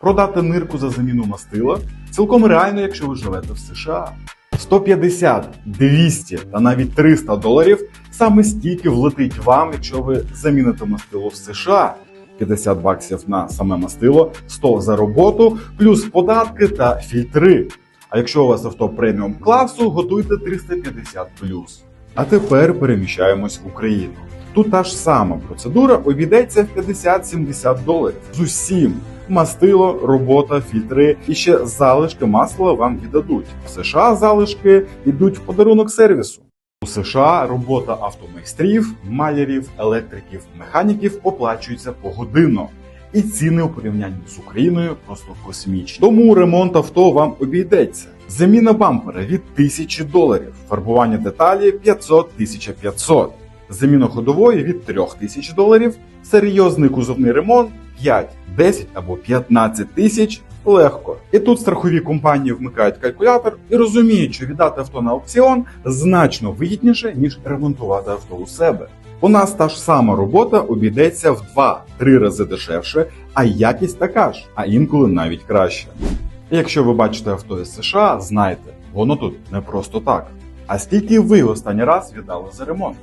Продати нирку за заміну мастила цілком реально, якщо ви живете в США. 150, 200 та навіть 300 доларів саме стільки влетить вам, якщо ви заміните мастило в США. 50 баксів на саме мастило, 100 за роботу, плюс податки та фільтри. А якщо у вас авто преміум класу, готуйте 350 плюс. А тепер переміщаємось в Україну. Тут та ж сама процедура обійдеться в 50-70 доларів з усім. Мастило, робота, фільтри і ще залишки масла вам віддадуть. В США залишки йдуть в подарунок сервісу. У США робота автомайстрів, малярів, електриків, механіків оплачується погодинно. І ціни у порівнянні з Україною просто космічні. Тому ремонт авто вам обійдеться. Заміна бампера від 1000 доларів, фарбування деталі 500-1500, заміна ходової від 3000 доларів, серйозний кузовний ремонт 5, 10 або 15 тисяч легко. І тут страхові компанії вмикають калькулятор і розуміють, що віддати авто на аукціон значно вигідніше, ніж ремонтувати авто у себе. У нас та ж сама робота обійдеться в 2-3 рази дешевше, а якість така ж, а інколи навіть краще. Якщо ви бачите авто із США, знайте, воно тут не просто так. А скільки ви останній раз віддали за ремонт?